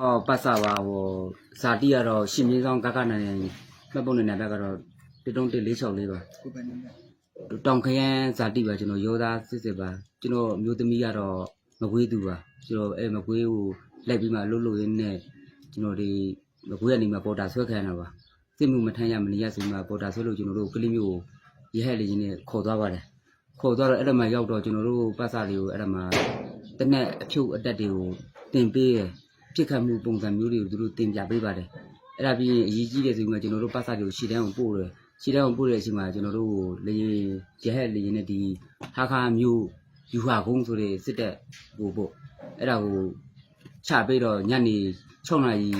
အော်ပတ်စာပါဟိုဇာတိကတော့ရှင်မင်းဆောင်ကကနိုင်နေမှတ်ပုံနဲ့နံပါတ်ကတော့13146ပါကိုပဲနေတယ်တောင်ခရမ်းဇာတိပါကျွန်တော်ရောသားစစ်စစ်ပါကျွန်တော်အမျိုးသမီးကတော့မကွေးသူပါကျွန်တော်အဲမကွေးကိုလိုက်ပြီးမှလှုပ်လှုပ်ရင်းနဲ့ကျွန်တော်ဒီမကွေးကနေမှပေါ်တာဆွဲခံရတာပါစစ်မှုမထမ်းရမနေရဆိုမှပေါ်တာဆွဲလို့ကျွန်တော်တို့ကလေးမျိုးကိုရဟက်လေးချင်းနဲ့ခေါ်သွားပါတယ်ခေါ်သွားတော့အဲ့ဒါမှရောက်တော့ကျွန်တော်တို့ပတ်စာလေးကိုအဲ့ဒါမှတနက်အဖြုတ်အတက်တွေကိုတင်ပေးရ ပြစ်ခတ်မှုပုံစံမျိုးတွေကိုသူတို့တင်ပြပေးပါတယ်အဲ့ဒါပြီးရင်အရေးကြီးတဲ့ဆိုမှကျွန်တော်တို့ပတ်စာတွေကိုရှီတန်းကိုပို့တယ်ခြေထောက်ပို့တဲ့အချိန်မှာကျွန်တော်တို့ကိုလေရင်ရဟက်လေရင်နဲ့ဒီဟာခါမျိုးယူဟာကုန်းဆိုတဲ့စစ်တပ်ကိုပို့အဲ့ဒါကိုချပေးတော့ညနေ6နာရီ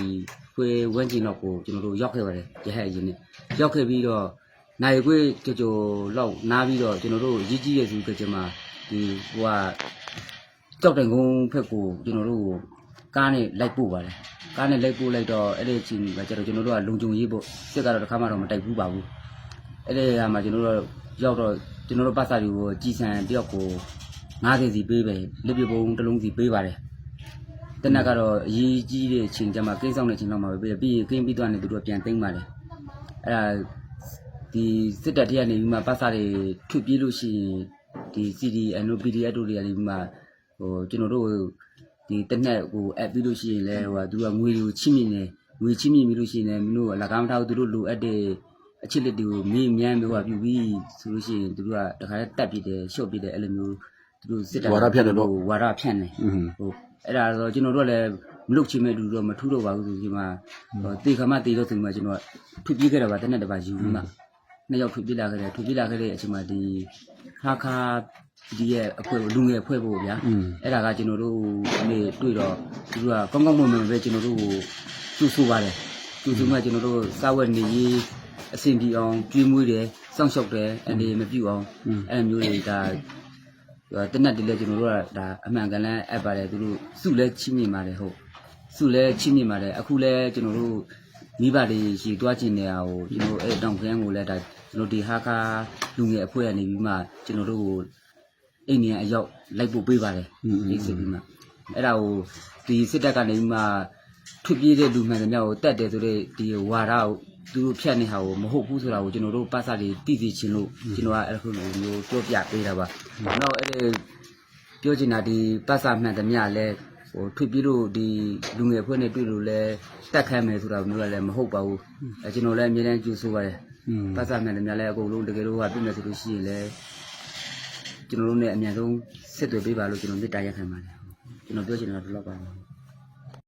ခွဲဝန်းကျင်တော့ကိုကျွန်တော်တို့ရောက်ခဲ့ပါတယ်ရဟက်ရင်နဲ့ရောက်ခဲ့ပြီးတော့နိုင်ခွေကြကြလောက်နားပြီးတော့ကျွန်တော်တို့ရည်ကြီးရဲ့သူကကျမဒီဟိုကကြောက်တန်ကုန်းဖက်ကိုကျွန်တော်တို့ ကိုကားနဲ့လိုက်ပို့ပါတယ်ကားနဲ့လိုက်ပို့လိုက်တော့အဲ့ဒီအချိန်ကကျတော့ကျွန်တော်တို့ကလုံခြုံရေးပို့စစ်ကတော့တစ်ခါမှတော့မတိုက်ဘူးပါဘူးအဲ့ဒီကမှကျွန်တော်တို့ရောက်တော့ကျွန်တော်တို့ပတ်စာတွေကိုကြည်စံတယောက်ကို90စီပေးပဲလက်ပြပုံတစ်လုံးစီပေးပါတယ်တနက်ကတော့အရေးကြီးတဲ့ချိန်ကျမှကိန်းဆောင်တဲ့ချိန်တော့မှပဲပေးတယ်ပြီးရင်ကိန်းပြီးတော့နေသူတို့ကပြန်သိမ်းပါတယ်အဲ့ဒါဒီစစ်တပ်တရားနေပြီးမှပတ်စာတွေထွပြေးလို့ရှိရင်ဒီ CD NOPDF တို့တွေကနေပြီးမှဟိုကျွန်တော်တို့ ဒီတနက်ကိုအပ်ပြီးလို့ရှိရင်လဲဟိုကသူကငွေတွေကိုချိမြင့်နေငွေချိမြင့်ပြီးလို့ရှိရင်လည်းမင်းတို့ကလက်ကားမထားဘူးသူတို့လိုအပ်တဲ့အချစ်လက်တွေကိုမေးမြန်းပြီးဟောပြုပြီးဆိုလို့ရှိရင်သူတို့ကတခါတည်းတက်ပြစ်တယ်ရှော့ပြစ်တယ်အဲ့လိုမျိုးသူတို့စစ်တပ်ဝါဒဖြန့်တယ်ပေါ့ဟိုဝါဒဖြန့်တယ်อืมဟိုအဲ့ဒါတော့ကျွန်တော်တို့ကလည်းမလုတ်ချင်မဲ့လူတော့မထူးတော့ပါဘူးဆိုဒီမှာဟိုတေခါမတေတော့ဆိုဒီမှာကျွန်တော်ကထွပြေးခဲ့တာပါတနေ့တပါယူပြီးမှနှစ်ယောက်ထွပြေးလာခဲ့တယ်ထွပြေးလာခဲ့တဲ့အချိန်မှာဒီခါခါ ဒီရဲ့အဖွဲ့ကိုလူငယ်အဖွဲ့ဖို့ဗျာအဲ့ဒါကကျွန်တော်တို့အနေတွေ့တော့သူကကောင်းကောင်းမွန်မွန်ပဲကျွန်တော်တို့ကိုကျူဆူပါတယ်ကျူဆူမှကျွန်တော်တို့စာဝတ်နေရေးအဆင်ပြေအောင်ကြွေးမွေးတယ်စောင့်ရှောက်တယ်အနေမပြုတ်အောင်အဲ့လိုမျိုးတွေဒါတနက်တည်းလဲကျွန်တော်တို့ကဒါအမှန်ကန်လဲအပ်ပါတယ်သူတို့စုလဲချင်းမြင်ပါတယ်ဟုတ်စုလဲချင်းမြင်ပါတယ်အခုလဲကျွန်တော်တို့မိဘတွေရေတွားကျင်နေတာကိုကျွန်တော်အဲ့တောင်ခင်းကိုလဲဒါကျွန်တော်ဒီဟာကာလူငယ်အဖွဲ့ကနေပြီးမှကျွန်တော်တို့ကို အိမ်နေအရောက်လိုက်ပို့ပေးပါတယ်ဒီစစ်ပြီးမှအဲ့ဒါကိုဒီစစ်တပ်ကနေပြီးမှထွက်ပြေးတဲ့လူမှန်သမျှကိုတတ်တယ်ဆိုတော့ဒီဝါဒကိုသူတို့ဖြတ်နေဟာကိုမဟုတ်ဘူးဆိုတာကိုကျွန်တော်တို့ပတ်စာတွေသိသိချင်းလို့ကျွန်တော်ကအဲ့လိုမျိုးပြောပြပေးတာပါနောက်အဲ့ပြောချင်တာဒီပတ်စာမှန်သမျှလည်းဟိုထွေပြီးလို့ဒီလူငယ်ဖွဲ့နဲ့တွေ့လို့လဲတက်ခမ်းမယ်ဆိုတာမျိုးလည်းမဟုတ်ပါဘူးအဲကျွန်တော်လည်းအမြဲတမ်းကြိုးဆိုပါတယ်ပတ်စာမှန်သမျှလည်းအကုန်လုံးတကယ်လို့ကတွေ့မယ်ဆိုလို့ရှိရင်လည်း ကျွန်တော်တို့ ਨੇ အမြန်ဆုံးဆက်သွယ်ပေးပါလို့ကျွန်တော်မေတ္တာရက်ခံပါတယ်ကျွန်တော်ပြောချင်တာဒီလောက်ပါပဲ